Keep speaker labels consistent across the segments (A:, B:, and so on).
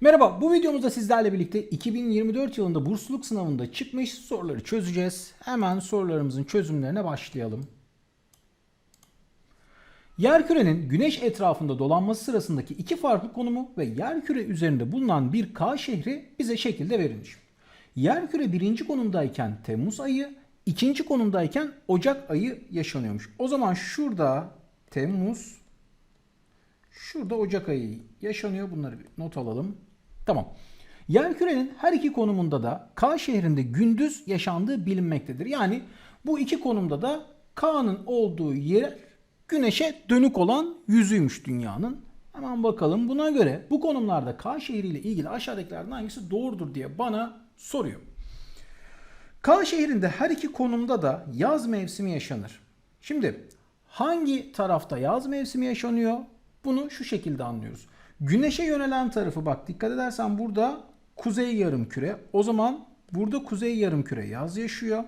A: Merhaba, bu videomuzda sizlerle birlikte 2024 yılında bursluluk sınavında çıkmış soruları çözeceğiz. Hemen sorularımızın çözümlerine başlayalım. Yerkürenin güneş etrafında dolanması sırasındaki iki farklı konumu ve yerküre üzerinde bulunan bir K şehri bize şekilde verilmiş. Yerküre birinci konumdayken Temmuz ayı, ikinci konumdayken Ocak ayı yaşanıyormuş. O zaman şurada Temmuz, Şurada Ocak ayı yaşanıyor. Bunları bir not alalım. Tamam. Yerkürenin her iki konumunda da K şehrinde gündüz yaşandığı bilinmektedir. Yani bu iki konumda da K'nın olduğu yer güneşe dönük olan yüzüymüş dünyanın. Hemen bakalım. Buna göre bu konumlarda K şehriyle ilgili aşağıdakilerden hangisi doğrudur diye bana soruyor. K şehrinde her iki konumda da yaz mevsimi yaşanır. Şimdi hangi tarafta yaz mevsimi yaşanıyor? Bunu şu şekilde anlıyoruz. Güneşe yönelen tarafı bak dikkat edersen burada kuzey yarım küre. O zaman burada kuzey yarım küre yaz yaşıyor.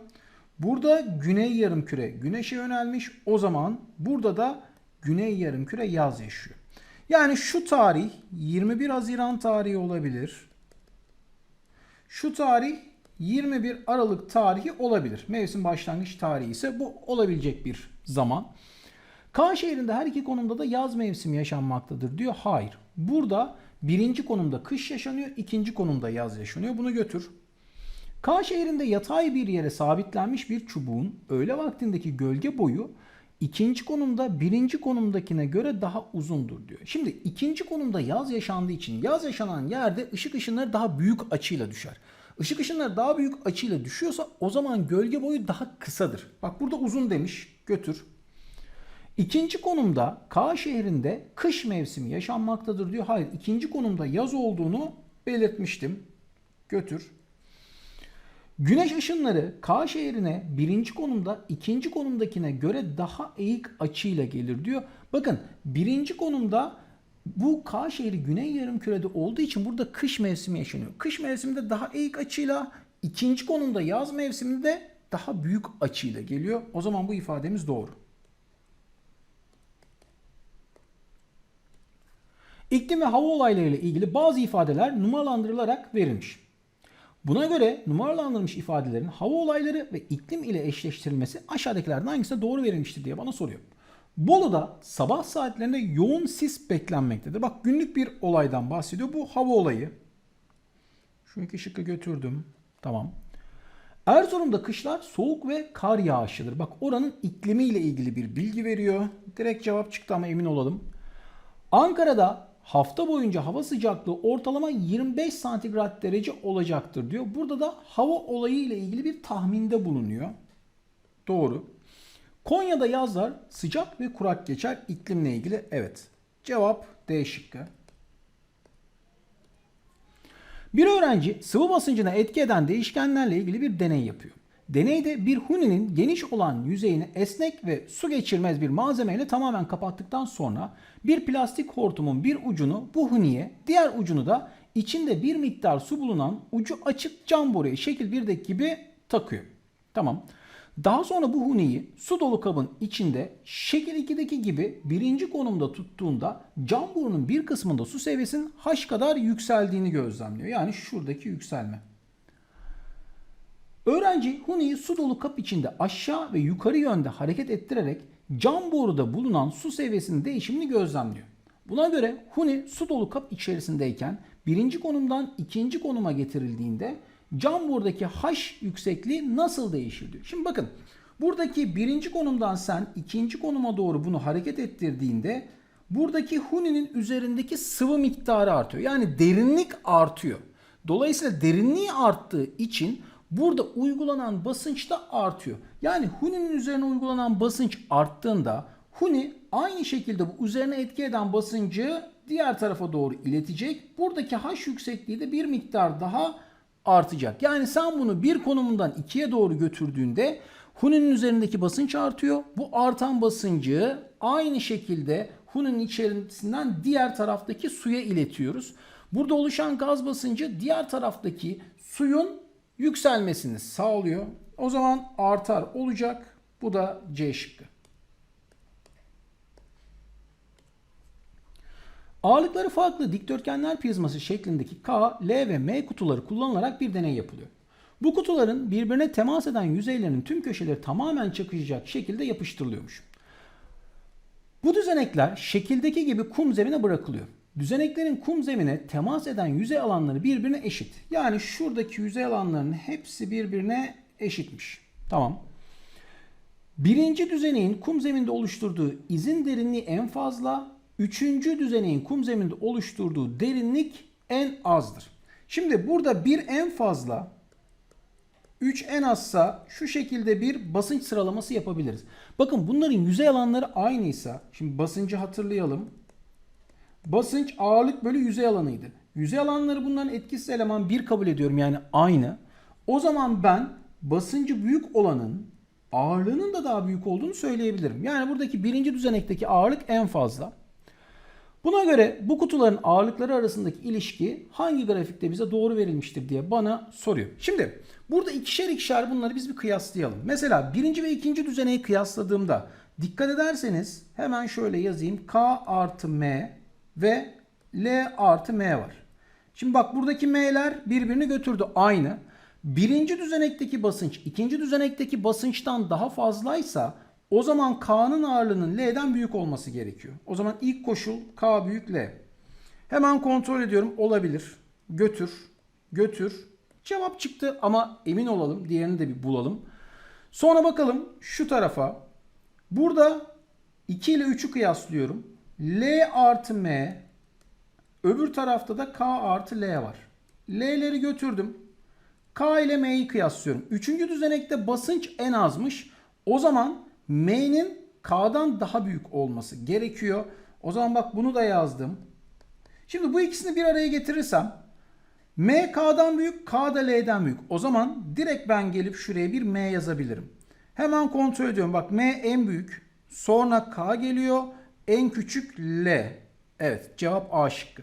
A: Burada güney yarım küre güneşe yönelmiş. O zaman burada da güney yarım küre yaz yaşıyor. Yani şu tarih 21 Haziran tarihi olabilir. Şu tarih 21 Aralık tarihi olabilir. Mevsim başlangıç tarihi ise bu olabilecek bir zaman. K şehrinde her iki konumda da yaz mevsimi yaşanmaktadır diyor. Hayır. Burada birinci konumda kış yaşanıyor, ikinci konumda yaz yaşanıyor. Bunu götür. K şehrinde yatay bir yere sabitlenmiş bir çubuğun öğle vaktindeki gölge boyu ikinci konumda birinci konumdakine göre daha uzundur diyor. Şimdi ikinci konumda yaz yaşandığı için yaz yaşanan yerde ışık ışınları daha büyük açıyla düşer. Işık ışınları daha büyük açıyla düşüyorsa o zaman gölge boyu daha kısadır. Bak burada uzun demiş. Götür. İkinci konumda K şehrinde kış mevsimi yaşanmaktadır diyor. Hayır ikinci konumda yaz olduğunu belirtmiştim. Götür. Güneş ışınları K şehrine birinci konumda ikinci konumdakine göre daha eğik açıyla gelir diyor. Bakın birinci konumda bu K şehri güney yarımkürede olduğu için burada kış mevsimi yaşanıyor. Kış mevsiminde daha eğik açıyla ikinci konumda yaz mevsiminde daha büyük açıyla geliyor. O zaman bu ifademiz doğru. İklim ve hava olaylarıyla ilgili bazı ifadeler numaralandırılarak verilmiş. Buna göre numaralandırılmış ifadelerin hava olayları ve iklim ile eşleştirilmesi aşağıdakilerden hangisine doğru verilmiştir diye bana soruyor. Bolu'da sabah saatlerinde yoğun sis beklenmektedir. Bak günlük bir olaydan bahsediyor. Bu hava olayı. Şu iki şıkkı götürdüm. Tamam. Erzurum'da kışlar soğuk ve kar yağışıdır. Bak oranın iklimiyle ilgili bir bilgi veriyor. Direkt cevap çıktı ama emin olalım. Ankara'da hafta boyunca hava sıcaklığı ortalama 25 santigrat derece olacaktır diyor. Burada da hava olayı ile ilgili bir tahminde bulunuyor. Doğru. Konya'da yazlar sıcak ve kurak geçer iklimle ilgili. Evet. Cevap D şıkkı. Bir öğrenci sıvı basıncına etki eden değişkenlerle ilgili bir deney yapıyor. Deneyde bir huninin geniş olan yüzeyini esnek ve su geçirmez bir malzemeyle tamamen kapattıktan sonra bir plastik hortumun bir ucunu bu huniye, diğer ucunu da içinde bir miktar su bulunan ucu açık cam boruya şekil 1'deki gibi takıyor. Tamam. Daha sonra bu huniyi su dolu kabın içinde şekil 2'deki gibi birinci konumda tuttuğunda cam borunun bir kısmında su seviyesinin h kadar yükseldiğini gözlemliyor. Yani şuradaki yükselme. Öğrenci huniyi su dolu kap içinde aşağı ve yukarı yönde hareket ettirerek cam boruda bulunan su seviyesinin değişimini gözlemliyor. Buna göre huni su dolu kap içerisindeyken birinci konumdan ikinci konuma getirildiğinde cam borudaki H yüksekliği nasıl değişir diyor. Şimdi bakın buradaki birinci konumdan sen ikinci konuma doğru bunu hareket ettirdiğinde buradaki huninin üzerindeki sıvı miktarı artıyor. Yani derinlik artıyor. Dolayısıyla derinliği arttığı için burada uygulanan basınç da artıyor. Yani huninin üzerine uygulanan basınç arttığında huni aynı şekilde bu üzerine etki eden basıncı diğer tarafa doğru iletecek. Buradaki H yüksekliği de bir miktar daha artacak. Yani sen bunu bir konumundan ikiye doğru götürdüğünde huninin üzerindeki basınç artıyor. Bu artan basıncı aynı şekilde huninin içerisinden diğer taraftaki suya iletiyoruz. Burada oluşan gaz basıncı diğer taraftaki suyun yükselmesini sağlıyor. O zaman artar olacak. Bu da C şıkkı. Ağırlıkları farklı dikdörtgenler prizması şeklindeki K, L ve M kutuları kullanılarak bir deney yapılıyor. Bu kutuların birbirine temas eden yüzeylerinin tüm köşeleri tamamen çakışacak şekilde yapıştırılıyormuş. Bu düzenekler şekildeki gibi kum zemine bırakılıyor. Düzeneklerin kum zemine temas eden yüzey alanları birbirine eşit. Yani şuradaki yüzey alanlarının hepsi birbirine eşitmiş. Tamam. Birinci düzeneğin kum zeminde oluşturduğu izin derinliği en fazla, üçüncü düzeneğin kum zeminde oluşturduğu derinlik en azdır. Şimdi burada bir en fazla, 3 en azsa şu şekilde bir basınç sıralaması yapabiliriz. Bakın bunların yüzey alanları aynıysa, şimdi basıncı hatırlayalım. Basınç ağırlık bölü yüzey alanıydı. Yüzey alanları bunların etkisiz eleman 1 kabul ediyorum yani aynı. O zaman ben basıncı büyük olanın ağırlığının da daha büyük olduğunu söyleyebilirim. Yani buradaki birinci düzenekteki ağırlık en fazla. Buna göre bu kutuların ağırlıkları arasındaki ilişki hangi grafikte bize doğru verilmiştir diye bana soruyor. Şimdi burada ikişer ikişer bunları biz bir kıyaslayalım. Mesela birinci ve ikinci düzeneyi kıyasladığımda dikkat ederseniz hemen şöyle yazayım. K artı M ve L artı M var. Şimdi bak buradaki M'ler birbirini götürdü aynı. Birinci düzenekteki basınç ikinci düzenekteki basınçtan daha fazlaysa o zaman K'nın ağırlığının L'den büyük olması gerekiyor. O zaman ilk koşul K büyük L. Hemen kontrol ediyorum. Olabilir. Götür. Götür. Cevap çıktı ama emin olalım. Diğerini de bir bulalım. Sonra bakalım şu tarafa. Burada 2 ile 3'ü kıyaslıyorum. L artı M. Öbür tarafta da K artı L var. L'leri götürdüm. K ile M'yi kıyaslıyorum. Üçüncü düzenekte basınç en azmış. O zaman M'nin K'dan daha büyük olması gerekiyor. O zaman bak bunu da yazdım. Şimdi bu ikisini bir araya getirirsem M K'dan büyük, K da L'den büyük. O zaman direkt ben gelip şuraya bir M yazabilirim. Hemen kontrol ediyorum. Bak M en büyük. Sonra K geliyor. En küçük L. Evet cevap A şıkkı.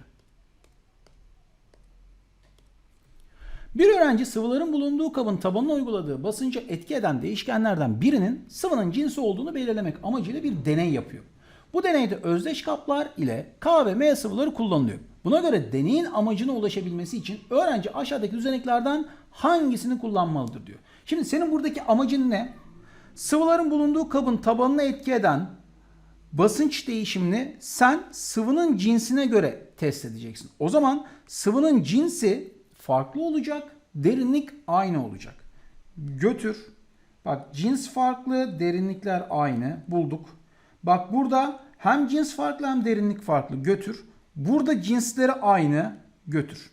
A: Bir öğrenci sıvıların bulunduğu kabın tabanına uyguladığı basınca etki eden değişkenlerden birinin sıvının cinsi olduğunu belirlemek amacıyla bir deney yapıyor. Bu deneyde özdeş kaplar ile K ve M sıvıları kullanılıyor. Buna göre deneyin amacına ulaşabilmesi için öğrenci aşağıdaki düzeneklerden hangisini kullanmalıdır diyor. Şimdi senin buradaki amacın ne? Sıvıların bulunduğu kabın tabanına etki eden basınç değişimini sen sıvının cinsine göre test edeceksin. O zaman sıvının cinsi farklı olacak, derinlik aynı olacak. Götür. Bak cins farklı, derinlikler aynı. Bulduk. Bak burada hem cins farklı hem derinlik farklı. Götür. Burada cinsleri aynı. Götür.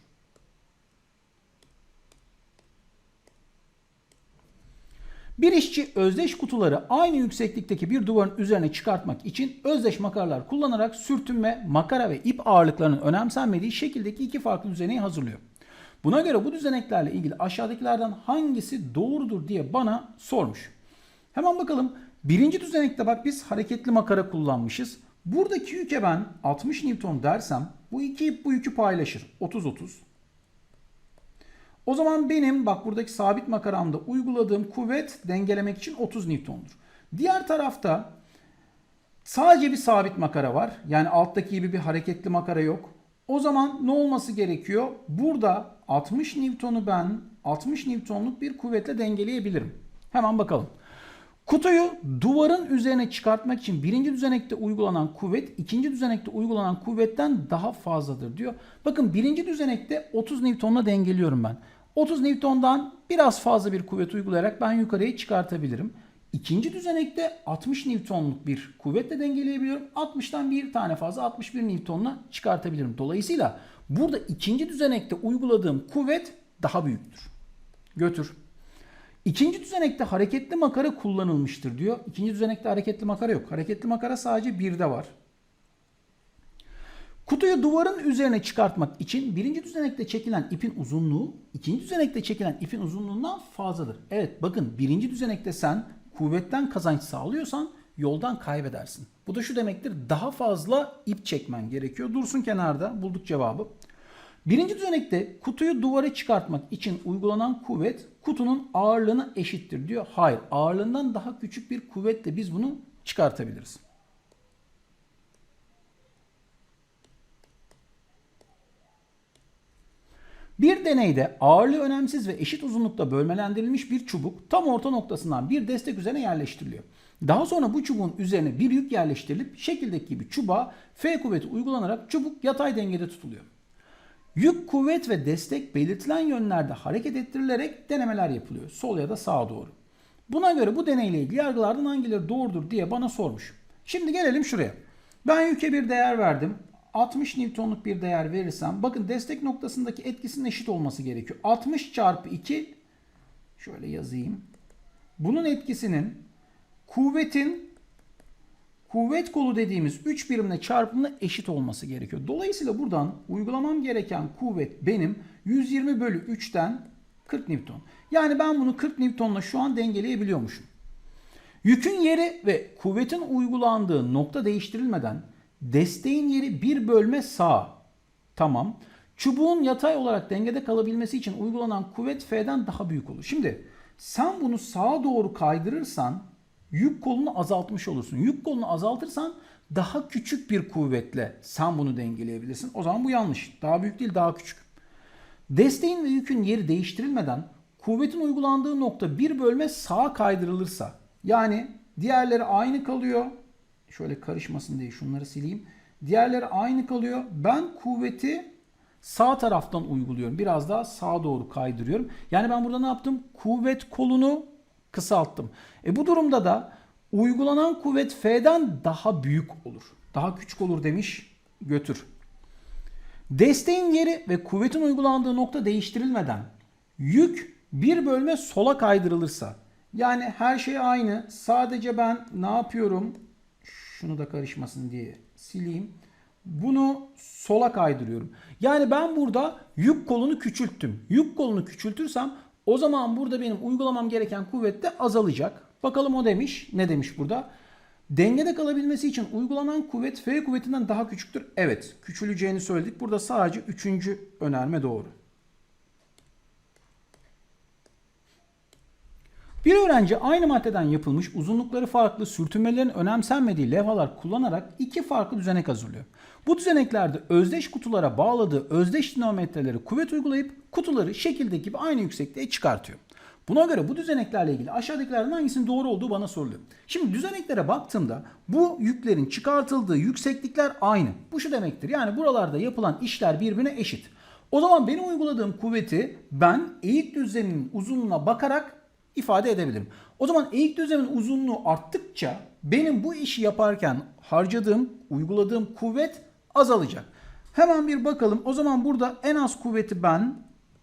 A: Bir işçi özdeş kutuları aynı yükseklikteki bir duvarın üzerine çıkartmak için özdeş makaralar kullanarak sürtünme, makara ve ip ağırlıklarının önemsenmediği şekildeki iki farklı düzeneyi hazırlıyor. Buna göre bu düzeneklerle ilgili aşağıdakilerden hangisi doğrudur diye bana sormuş. Hemen bakalım. Birinci düzenekte bak biz hareketli makara kullanmışız. Buradaki yüke ben 60 Newton dersem bu iki ip bu yükü paylaşır. 30-30. O zaman benim bak buradaki sabit makaramda uyguladığım kuvvet dengelemek için 30 Newton'dur. Diğer tarafta sadece bir sabit makara var. Yani alttaki gibi bir hareketli makara yok. O zaman ne olması gerekiyor? Burada 60 Newton'u ben 60 Newton'luk bir kuvvetle dengeleyebilirim. Hemen bakalım. Kutuyu duvarın üzerine çıkartmak için birinci düzenekte uygulanan kuvvet ikinci düzenekte uygulanan kuvvetten daha fazladır diyor. Bakın birinci düzenekte 30 Newton'la dengeliyorum ben. 30 Newton'dan biraz fazla bir kuvvet uygulayarak ben yukarıya çıkartabilirim. İkinci düzenekte 60 Newton'luk bir kuvvetle dengeleyebiliyorum. 60'tan bir tane fazla 61 Newton'la çıkartabilirim. Dolayısıyla burada ikinci düzenekte uyguladığım kuvvet daha büyüktür. Götür. İkinci düzenekte hareketli makara kullanılmıştır diyor. İkinci düzenekte hareketli makara yok. Hareketli makara sadece birde var. Kutuyu duvarın üzerine çıkartmak için birinci düzenekte çekilen ipin uzunluğu ikinci düzenekte çekilen ipin uzunluğundan fazladır. Evet bakın birinci düzenekte sen kuvvetten kazanç sağlıyorsan yoldan kaybedersin. Bu da şu demektir daha fazla ip çekmen gerekiyor. Dursun kenarda bulduk cevabı. Birinci düzenekte kutuyu duvara çıkartmak için uygulanan kuvvet kutunun ağırlığına eşittir diyor. Hayır ağırlığından daha küçük bir kuvvetle biz bunu çıkartabiliriz. Bir deneyde ağırlığı önemsiz ve eşit uzunlukta bölmelendirilmiş bir çubuk tam orta noktasından bir destek üzerine yerleştiriliyor. Daha sonra bu çubuğun üzerine bir yük yerleştirilip şekildeki gibi çubuğa F kuvveti uygulanarak çubuk yatay dengede tutuluyor. Yük, kuvvet ve destek belirtilen yönlerde hareket ettirilerek denemeler yapılıyor. Sol ya da sağa doğru. Buna göre bu deneyle ilgili yargılardan hangileri doğrudur diye bana sormuş. Şimdi gelelim şuraya. Ben yüke bir değer verdim. 60 Newton'luk bir değer verirsem bakın destek noktasındaki etkisinin eşit olması gerekiyor. 60 çarpı 2 şöyle yazayım. Bunun etkisinin kuvvetin kuvvet kolu dediğimiz 3 birimle çarpımına eşit olması gerekiyor. Dolayısıyla buradan uygulamam gereken kuvvet benim 120 bölü 3'ten 40 Newton. Yani ben bunu 40 Newton'la şu an dengeleyebiliyormuşum. Yükün yeri ve kuvvetin uygulandığı nokta değiştirilmeden desteğin yeri bir bölme sağ. Tamam. Çubuğun yatay olarak dengede kalabilmesi için uygulanan kuvvet F'den daha büyük olur. Şimdi sen bunu sağa doğru kaydırırsan yük kolunu azaltmış olursun. Yük kolunu azaltırsan daha küçük bir kuvvetle sen bunu dengeleyebilirsin. O zaman bu yanlış. Daha büyük değil daha küçük. Desteğin ve yükün yeri değiştirilmeden kuvvetin uygulandığı nokta bir bölme sağa kaydırılırsa yani diğerleri aynı kalıyor. Şöyle karışmasın diye şunları sileyim. Diğerleri aynı kalıyor. Ben kuvveti sağ taraftan uyguluyorum. Biraz daha sağa doğru kaydırıyorum. Yani ben burada ne yaptım? Kuvvet kolunu kısalttım. E bu durumda da uygulanan kuvvet F'den daha büyük olur. Daha küçük olur demiş. Götür. Desteğin yeri ve kuvvetin uygulandığı nokta değiştirilmeden yük bir bölme sola kaydırılırsa yani her şey aynı sadece ben ne yapıyorum şunu da karışmasın diye sileyim bunu sola kaydırıyorum. Yani ben burada yük kolunu küçülttüm. Yük kolunu küçültürsem o zaman burada benim uygulamam gereken kuvvet de azalacak. Bakalım o demiş. Ne demiş burada? Dengede kalabilmesi için uygulanan kuvvet F kuvvetinden daha küçüktür. Evet, küçüleceğini söyledik. Burada sadece üçüncü önerme doğru. Bir öğrenci aynı maddeden yapılmış uzunlukları farklı sürtünmelerin önemsenmediği levhalar kullanarak iki farklı düzenek hazırlıyor. Bu düzeneklerde özdeş kutulara bağladığı özdeş dinamometreleri kuvvet uygulayıp kutuları şekildeki gibi aynı yüksekliğe çıkartıyor. Buna göre bu düzeneklerle ilgili aşağıdakilerden hangisinin doğru olduğu bana soruluyor. Şimdi düzeneklere baktığımda bu yüklerin çıkartıldığı yükseklikler aynı. Bu şu demektir. Yani buralarda yapılan işler birbirine eşit. O zaman benim uyguladığım kuvveti ben eğik düzleminin uzunluğuna bakarak ifade edebilirim. O zaman eğik düzlemin uzunluğu arttıkça benim bu işi yaparken harcadığım, uyguladığım kuvvet azalacak. Hemen bir bakalım. O zaman burada en az kuvveti ben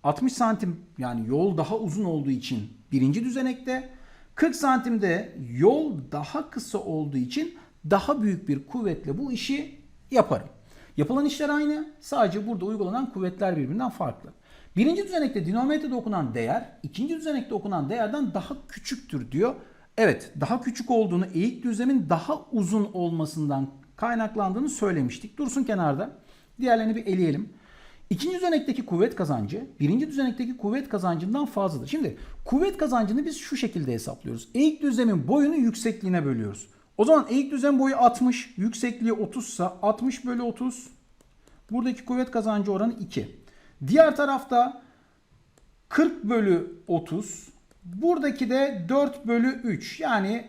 A: 60 santim yani yol daha uzun olduğu için birinci düzenekte 40 santimde yol daha kısa olduğu için daha büyük bir kuvvetle bu işi yaparım. Yapılan işler aynı sadece burada uygulanan kuvvetler birbirinden farklı. Birinci düzenekte dinamometrede okunan değer ikinci düzenekte okunan değerden daha küçüktür diyor. Evet daha küçük olduğunu eğik düzlemin daha uzun olmasından kaynaklandığını söylemiştik. Dursun kenarda. Diğerlerini bir eleyelim. İkinci düzenekteki kuvvet kazancı birinci düzenekteki kuvvet kazancından fazladır. Şimdi kuvvet kazancını biz şu şekilde hesaplıyoruz. Eğik düzlemin boyunu yüksekliğine bölüyoruz. O zaman eğik düzlem boyu 60, yüksekliği 30 ise 60 bölü 30. Buradaki kuvvet kazancı oranı 2. Diğer tarafta 40 bölü 30. Buradaki de 4 bölü 3. Yani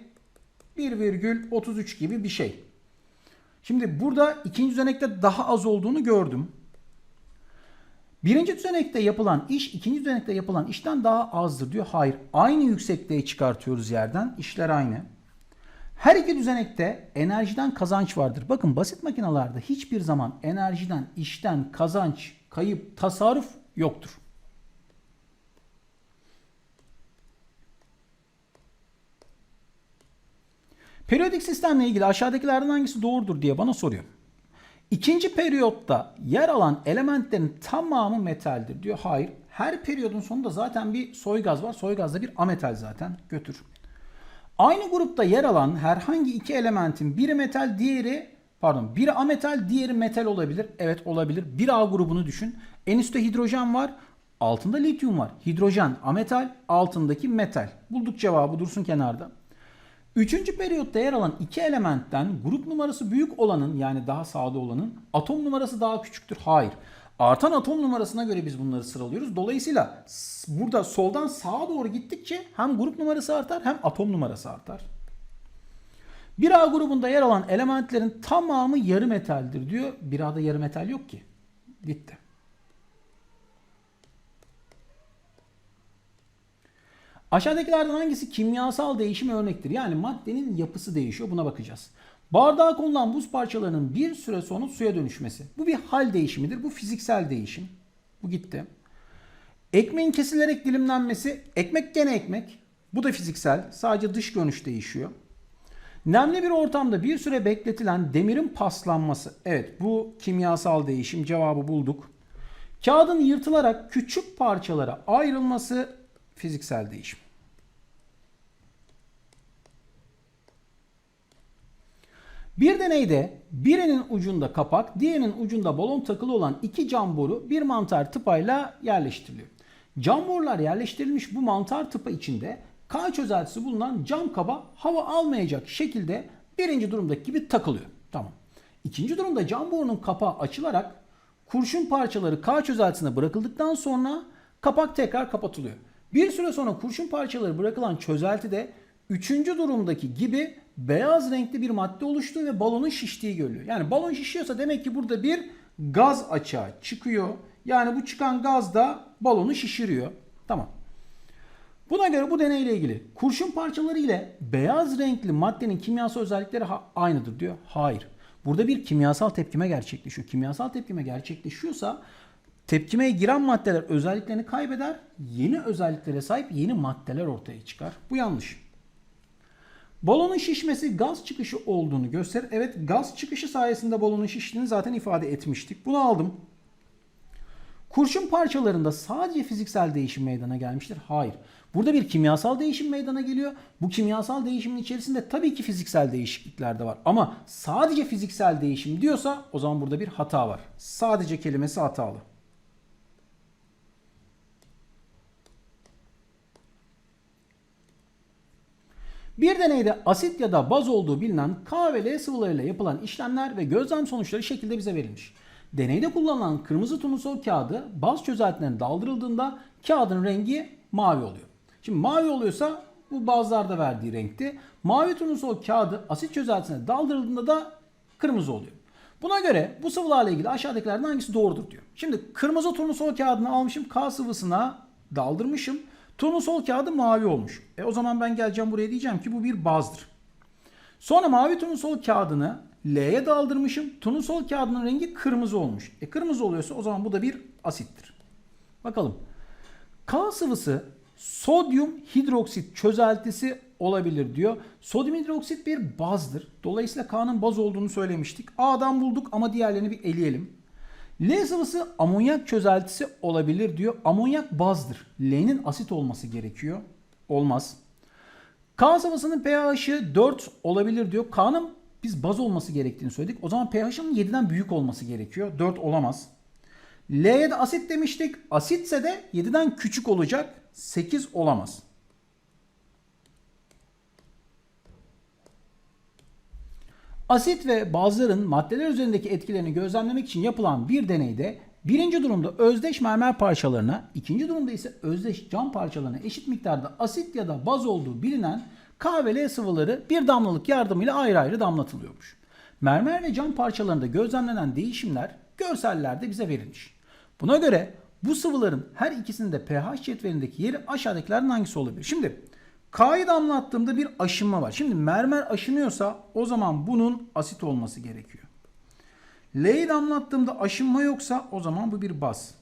A: 1,33 gibi bir şey. Şimdi burada ikinci düzenekte daha az olduğunu gördüm. Birinci düzenekte yapılan iş ikinci düzenekte yapılan işten daha azdır diyor. Hayır. Aynı yüksekliğe çıkartıyoruz yerden. İşler aynı. Her iki düzenekte enerjiden kazanç vardır. Bakın basit makinalarda hiçbir zaman enerjiden, işten kazanç, kayıp, tasarruf yoktur. Periyodik sistemle ilgili aşağıdakilerden hangisi doğrudur diye bana soruyor. İkinci periyotta yer alan elementlerin tamamı metaldir diyor. Hayır. Her periyodun sonunda zaten bir soy gaz var. Soy da bir ametal zaten. Götür. Aynı grupta yer alan herhangi iki elementin biri metal, diğeri pardon, biri ametal, diğeri metal olabilir. Evet olabilir. Bir A grubunu düşün. En üstte hidrojen var. Altında lityum var. Hidrojen ametal, altındaki metal. Bulduk cevabı dursun kenarda. Üçüncü periyotta yer alan iki elementten grup numarası büyük olanın yani daha sağda olanın atom numarası daha küçüktür. Hayır. Artan atom numarasına göre biz bunları sıralıyoruz. Dolayısıyla burada soldan sağa doğru gittikçe hem grup numarası artar hem atom numarası artar. Bir A grubunda yer alan elementlerin tamamı yarı metaldir diyor. Bir A'da yarı metal yok ki. Gitti. Aşağıdakilerden hangisi kimyasal değişim örnektir? Yani maddenin yapısı değişiyor. Buna bakacağız. Bardağa konulan buz parçalarının bir süre sonra suya dönüşmesi. Bu bir hal değişimidir. Bu fiziksel değişim. Bu gitti. Ekmeğin kesilerek dilimlenmesi. Ekmek gene ekmek. Bu da fiziksel. Sadece dış görünüş değişiyor. Nemli bir ortamda bir süre bekletilen demirin paslanması. Evet bu kimyasal değişim cevabı bulduk. Kağıdın yırtılarak küçük parçalara ayrılması fiziksel değişim. Bir deneyde birinin ucunda kapak, diğerinin ucunda balon takılı olan iki cam boru bir mantar tıpayla yerleştiriliyor. Cam borular yerleştirilmiş bu mantar tıpa içinde K çözeltisi bulunan cam kaba hava almayacak şekilde birinci durumdaki gibi takılıyor. Tamam. İkinci durumda cam borunun kapağı açılarak kurşun parçaları K çözeltisine bırakıldıktan sonra kapak tekrar kapatılıyor. Bir süre sonra kurşun parçaları bırakılan çözeltide üçüncü durumdaki gibi beyaz renkli bir madde oluştuğu ve balonun şiştiği görülüyor. Yani balon şişiyorsa demek ki burada bir gaz açığa çıkıyor. Yani bu çıkan gaz da balonu şişiriyor. Tamam. Buna göre bu deneyle ilgili kurşun parçaları ile beyaz renkli maddenin kimyasal özellikleri aynıdır diyor. Hayır. Burada bir kimyasal tepkime gerçekleşiyor. Kimyasal tepkime gerçekleşiyorsa tepkimeye giren maddeler özelliklerini kaybeder. Yeni özelliklere sahip yeni maddeler ortaya çıkar. Bu yanlış. Balonun şişmesi gaz çıkışı olduğunu gösterir. Evet gaz çıkışı sayesinde balonun şiştiğini zaten ifade etmiştik. Bunu aldım. Kurşun parçalarında sadece fiziksel değişim meydana gelmiştir. Hayır. Burada bir kimyasal değişim meydana geliyor. Bu kimyasal değişimin içerisinde tabii ki fiziksel değişiklikler de var. Ama sadece fiziksel değişim diyorsa o zaman burada bir hata var. Sadece kelimesi hatalı. Bir deneyde asit ya da baz olduğu bilinen K ve L sıvılarıyla yapılan işlemler ve gözlem sonuçları şekilde bize verilmiş. Deneyde kullanılan kırmızı turnusol kağıdı baz çözeltilerine daldırıldığında kağıdın rengi mavi oluyor. Şimdi mavi oluyorsa bu bazlarda verdiği renkti. Mavi turnusol kağıdı asit çözeltisine daldırıldığında da kırmızı oluyor. Buna göre bu sıvılarla ilgili aşağıdakilerden hangisi doğrudur diyor. Şimdi kırmızı turnusol kağıdını almışım K sıvısına daldırmışım. Turnusol kağıdı mavi olmuş. E o zaman ben geleceğim buraya diyeceğim ki bu bir bazdır. Sonra mavi turnusol kağıdını L'ye daldırmışım. Turnusol kağıdının rengi kırmızı olmuş. E kırmızı oluyorsa o zaman bu da bir asittir. Bakalım. K sıvısı sodyum hidroksit çözeltisi olabilir diyor. Sodyum hidroksit bir bazdır. Dolayısıyla K'nın baz olduğunu söylemiştik. A'dan bulduk ama diğerlerini bir eleyelim. L sıvısı amonyak çözeltisi olabilir diyor. Amonyak bazdır. L'nin asit olması gerekiyor. Olmaz. K sıvısının pH'i 4 olabilir diyor. K'nın biz baz olması gerektiğini söyledik. O zaman pH'ın 7'den büyük olması gerekiyor. 4 olamaz. L'ye de asit demiştik. Asitse de 7'den küçük olacak. 8 olamaz. Asit ve bazların maddeler üzerindeki etkilerini gözlemlemek için yapılan bir deneyde birinci durumda özdeş mermer parçalarına, ikinci durumda ise özdeş cam parçalarına eşit miktarda asit ya da baz olduğu bilinen K ve L sıvıları bir damlalık yardımıyla ayrı ayrı damlatılıyormuş. Mermer ve cam parçalarında gözlemlenen değişimler görsellerde bize verilmiş. Buna göre bu sıvıların her ikisinin de pH cetvelindeki yeri aşağıdakilerden hangisi olabilir? Şimdi K'yı damlattığımda bir aşınma var. Şimdi mermer aşınıyorsa o zaman bunun asit olması gerekiyor. L'yi damlattığımda aşınma yoksa o zaman bu bir baz.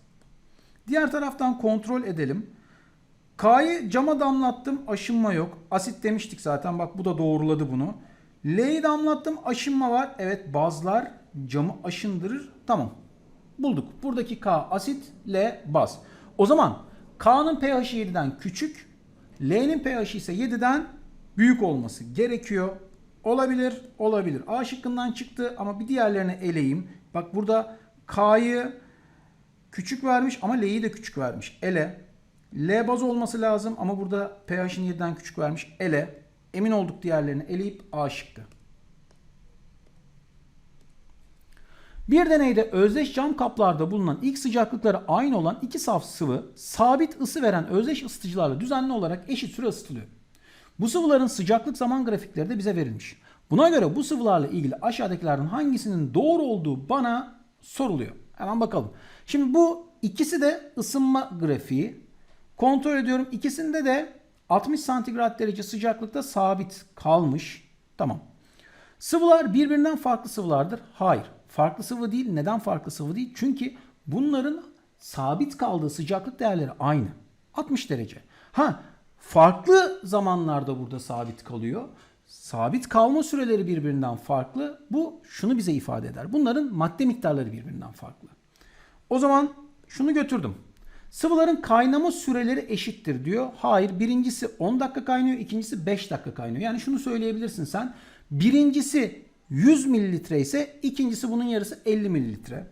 A: Diğer taraftan kontrol edelim. K'yı cama damlattım aşınma yok. Asit demiştik zaten bak bu da doğruladı bunu. L'yi damlattım aşınma var. Evet bazlar camı aşındırır. Tamam. Bulduk. Buradaki K asit, L baz. O zaman K'nın pH'i 7'den küçük, L'nin pH'i ise 7'den büyük olması gerekiyor. Olabilir, olabilir. A şıkkından çıktı ama bir diğerlerini eleyeyim. Bak burada K'yı küçük vermiş ama L'yi de küçük vermiş. Ele. L baz olması lazım ama burada pH'ini 7'den küçük vermiş. Ele. Emin olduk diğerlerini eleyip A şıkkı. Bir deneyde özdeş cam kaplarda bulunan ilk sıcaklıkları aynı olan iki saf sıvı sabit ısı veren özdeş ısıtıcılarla düzenli olarak eşit süre ısıtılıyor. Bu sıvıların sıcaklık zaman grafikleri de bize verilmiş. Buna göre bu sıvılarla ilgili aşağıdakilerden hangisinin doğru olduğu bana soruluyor. Hemen bakalım. Şimdi bu ikisi de ısınma grafiği. Kontrol ediyorum. İkisinde de 60 santigrat derece sıcaklıkta sabit kalmış. Tamam. Sıvılar birbirinden farklı sıvılardır. Hayır. Farklı sıvı değil. Neden farklı sıvı değil? Çünkü bunların sabit kaldığı sıcaklık değerleri aynı. 60 derece. Ha farklı zamanlarda burada sabit kalıyor. Sabit kalma süreleri birbirinden farklı. Bu şunu bize ifade eder. Bunların madde miktarları birbirinden farklı. O zaman şunu götürdüm. Sıvıların kaynama süreleri eşittir diyor. Hayır birincisi 10 dakika kaynıyor, ikincisi 5 dakika kaynıyor. Yani şunu söyleyebilirsin sen. Birincisi 100 mililitre ise ikincisi bunun yarısı 50 mililitre.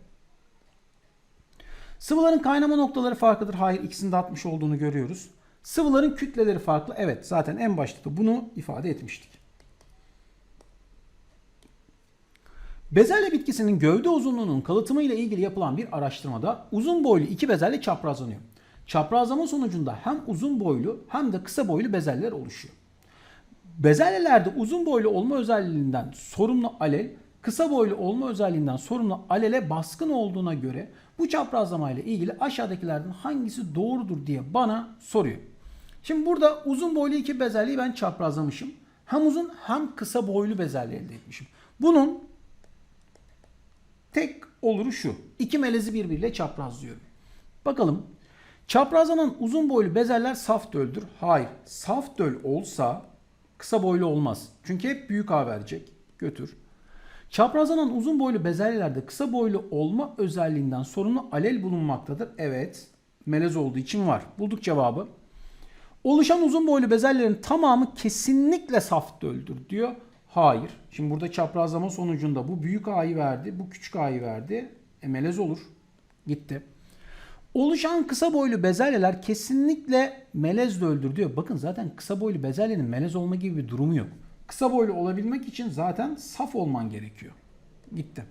A: Sıvıların kaynama noktaları farklıdır. Hayır ikisinde 60 olduğunu görüyoruz. Sıvıların kütleleri farklı. Evet zaten en başta da bunu ifade etmiştik. Bezelye bitkisinin gövde uzunluğunun kalıtımı ile ilgili yapılan bir araştırmada uzun boylu iki bezelye çaprazlanıyor. Çaprazlama sonucunda hem uzun boylu hem de kısa boylu bezelyeler oluşuyor. Bezelyelerde uzun boylu olma özelliğinden sorumlu alel, kısa boylu olma özelliğinden sorumlu alele baskın olduğuna göre bu çaprazlama ile ilgili aşağıdakilerden hangisi doğrudur diye bana soruyor. Şimdi burada uzun boylu iki bezelyeyi ben çaprazlamışım. Hem uzun hem kısa boylu bezelye elde etmişim. Bunun tek oluru şu. İki melezi birbiriyle çaprazlıyorum. Bakalım. Çaprazlanan uzun boylu bezeller saf döldür. Hayır. Saf döl olsa kısa boylu olmaz. Çünkü hep büyük A verecek. Götür. Çaprazlanan uzun boylu bezelyelerde kısa boylu olma özelliğinden sorumlu alel bulunmaktadır. Evet. Melez olduğu için var. Bulduk cevabı. Oluşan uzun boylu bezelyelerin tamamı kesinlikle saf döldür diyor. Hayır. Şimdi burada çaprazlama sonucunda bu büyük A'yı verdi, bu küçük A'yı verdi. E melez olur. Gitti. Oluşan kısa boylu bezelyeler kesinlikle melez döldür diyor. Bakın zaten kısa boylu bezelyenin melez olma gibi bir durumu yok. Kısa boylu olabilmek için zaten saf olman gerekiyor. Gitti.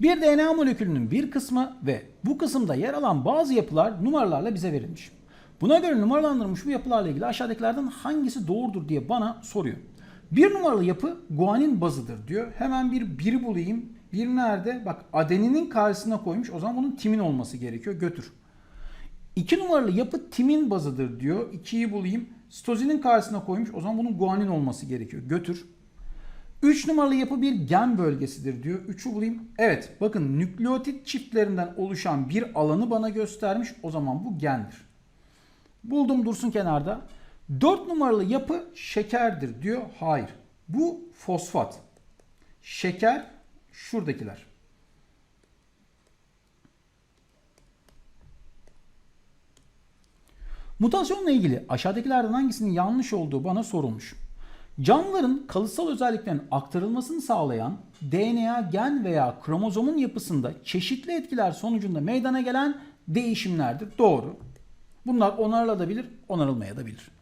A: Bir DNA molekülünün bir kısmı ve bu kısımda yer alan bazı yapılar numaralarla bize verilmiş. Buna göre numaralandırılmış bu yapılarla ilgili aşağıdakilerden hangisi doğrudur diye bana soruyor. Bir numaralı yapı guanin bazıdır diyor. Hemen bir biri bulayım. Bir nerede? Bak adeninin karşısına koymuş. O zaman bunun timin olması gerekiyor. Götür. İki numaralı yapı timin bazıdır diyor. İkiyi bulayım. Sitozinin karşısına koymuş. O zaman bunun guanin olması gerekiyor. Götür. 3 numaralı yapı bir gen bölgesidir diyor. 3'ü bulayım. Evet bakın nükleotit çiftlerinden oluşan bir alanı bana göstermiş. O zaman bu gendir. Buldum dursun kenarda. 4 numaralı yapı şekerdir diyor. Hayır. Bu fosfat. Şeker şuradakiler. Mutasyonla ilgili aşağıdakilerden hangisinin yanlış olduğu bana sorulmuş. Canlıların kalıtsal özelliklerin aktarılmasını sağlayan DNA, gen veya kromozomun yapısında çeşitli etkiler sonucunda meydana gelen değişimlerdir. Doğru. Bunlar onarılabilir, onarılmayabilir.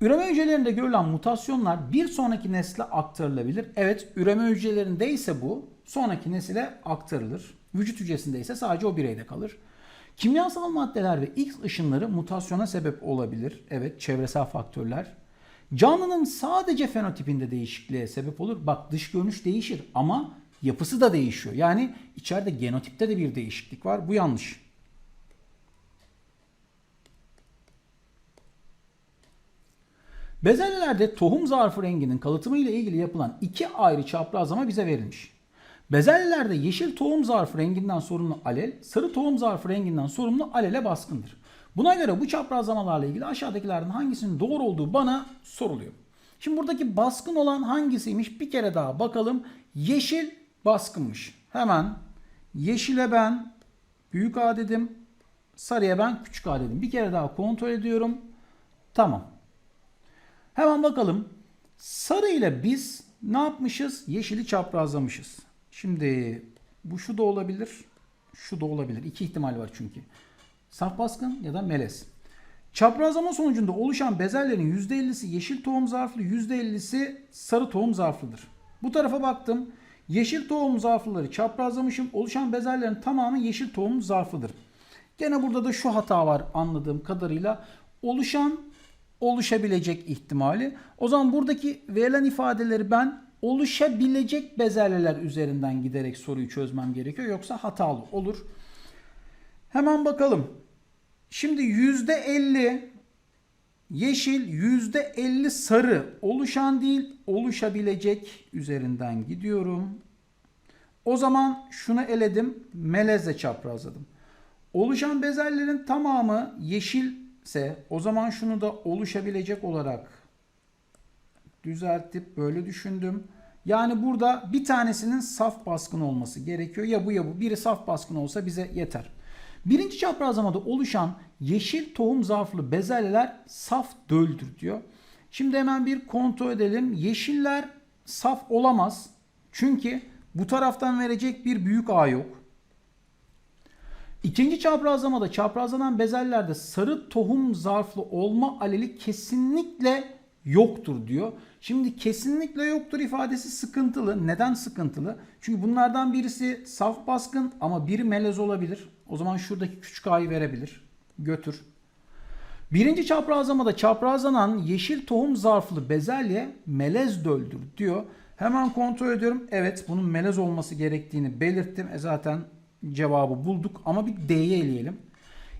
A: Üreme hücrelerinde görülen mutasyonlar bir sonraki nesle aktarılabilir. Evet, üreme hücrelerinde ise bu sonraki nesile aktarılır. Vücut hücresinde ise sadece o bireyde kalır. Kimyasal maddeler ve X ışınları mutasyona sebep olabilir. Evet, çevresel faktörler. Canlının sadece fenotipinde değişikliğe sebep olur. Bak dış görünüş değişir ama yapısı da değişiyor. Yani içeride genotipte de bir değişiklik var. Bu yanlış. Bezelyelerde tohum zarfı renginin kalıtımı ile ilgili yapılan iki ayrı çaprazlama bize verilmiş. Bezelyelerde yeşil tohum zarfı renginden sorumlu alel, sarı tohum zarfı renginden sorumlu alele baskındır. Buna göre bu çaprazlamalarla ilgili aşağıdakilerden hangisinin doğru olduğu bana soruluyor. Şimdi buradaki baskın olan hangisiymiş bir kere daha bakalım. Yeşil baskınmış. Hemen yeşile ben büyük A dedim. Sarıya ben küçük A dedim. Bir kere daha kontrol ediyorum. Tamam. Hemen bakalım. Sarı ile biz ne yapmışız? Yeşili çaprazlamışız. Şimdi bu şu da olabilir. Şu da olabilir. İki ihtimal var çünkü. Saf baskın ya da melez. Çaprazlama sonucunda oluşan bezellerin %50'si yeşil tohum zarflı, %50'si sarı tohum zarflıdır. Bu tarafa baktım. Yeşil tohum zarflıları çaprazlamışım. Oluşan bezellerin tamamı yeşil tohum zarflıdır. Gene burada da şu hata var anladığım kadarıyla. Oluşan oluşabilecek ihtimali. O zaman buradaki verilen ifadeleri ben oluşabilecek bezelyeler üzerinden giderek soruyu çözmem gerekiyor. Yoksa hatalı olur. Hemen bakalım. Şimdi %50 yeşil, %50 sarı oluşan değil oluşabilecek üzerinden gidiyorum. O zaman şunu eledim. Melezle çaprazladım. Oluşan bezellerin tamamı yeşilse o zaman şunu da oluşabilecek olarak düzeltip böyle düşündüm. Yani burada bir tanesinin saf baskın olması gerekiyor. Ya bu ya bu. Biri saf baskın olsa bize yeter. Birinci çaprazlamada oluşan yeşil tohum zarflı bezelyeler saf döldür diyor. Şimdi hemen bir kontrol edelim. Yeşiller saf olamaz. Çünkü bu taraftan verecek bir büyük A yok. İkinci çaprazlamada çaprazlanan bezellerde sarı tohum zarflı olma aleli kesinlikle yoktur diyor. Şimdi kesinlikle yoktur ifadesi sıkıntılı. Neden sıkıntılı? Çünkü bunlardan birisi saf baskın ama biri melez olabilir. O zaman şuradaki küçük a'yı verebilir. Götür. Birinci çaprazlamada çaprazlanan yeşil tohum zarflı bezelye melez döldür diyor. Hemen kontrol ediyorum. Evet bunun melez olması gerektiğini belirttim. E zaten cevabı bulduk ama bir D'yi eleyelim.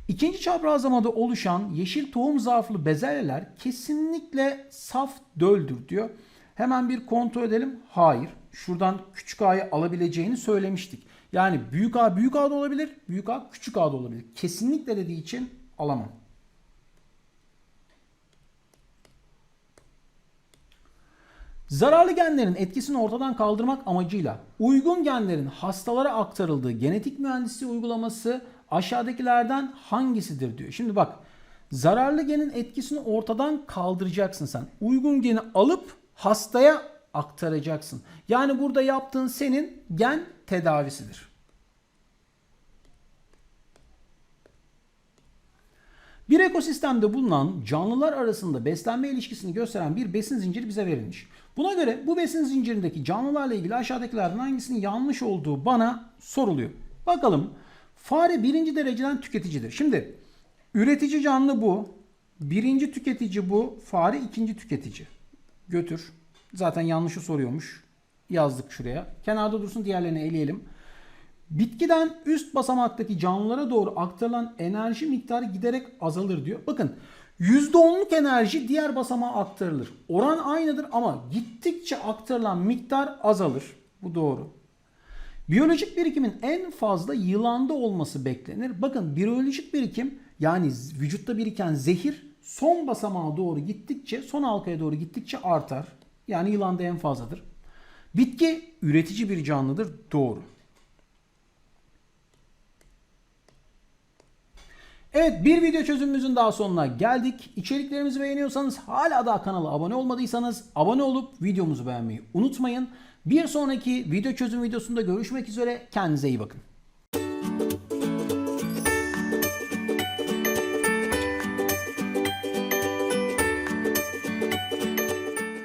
A: İkinci çaprazlamada oluşan yeşil tohum zarflı bezelyeler kesinlikle saf döldür diyor. Hemen bir kontrol edelim. Hayır. Şuradan küçük a'yı alabileceğini söylemiştik. Yani büyük a büyük a da olabilir, büyük a küçük a da olabilir. Kesinlikle dediği için alamam. Zararlı genlerin etkisini ortadan kaldırmak amacıyla uygun genlerin hastalara aktarıldığı genetik mühendisliği uygulaması aşağıdakilerden hangisidir diyor. Şimdi bak zararlı genin etkisini ortadan kaldıracaksın sen. Uygun geni alıp hastaya aktaracaksın. Yani burada yaptığın senin gen tedavisidir. Bir ekosistemde bulunan canlılar arasında beslenme ilişkisini gösteren bir besin zinciri bize verilmiş. Buna göre bu besin zincirindeki canlılarla ilgili aşağıdakilerden hangisinin yanlış olduğu bana soruluyor. Bakalım fare birinci dereceden tüketicidir. Şimdi üretici canlı bu. Birinci tüketici bu. Fare ikinci tüketici. Götür. Zaten yanlışı soruyormuş. Yazdık şuraya. Kenarda dursun diğerlerini eleyelim. Bitkiden üst basamaktaki canlılara doğru aktarılan enerji miktarı giderek azalır diyor. Bakın %10'luk enerji diğer basamağa aktarılır. Oran aynıdır ama gittikçe aktarılan miktar azalır. Bu doğru. Biyolojik birikimin en fazla yılanda olması beklenir. Bakın biyolojik birikim yani vücutta biriken zehir son basamağa doğru gittikçe, son halkaya doğru gittikçe artar. Yani yılanda en fazladır. Bitki üretici bir canlıdır. Doğru. Evet bir video çözümümüzün daha sonuna geldik. İçeriklerimizi beğeniyorsanız hala daha kanala abone olmadıysanız abone olup videomuzu beğenmeyi unutmayın. Bir sonraki video çözüm videosunda görüşmek üzere. Kendinize iyi bakın.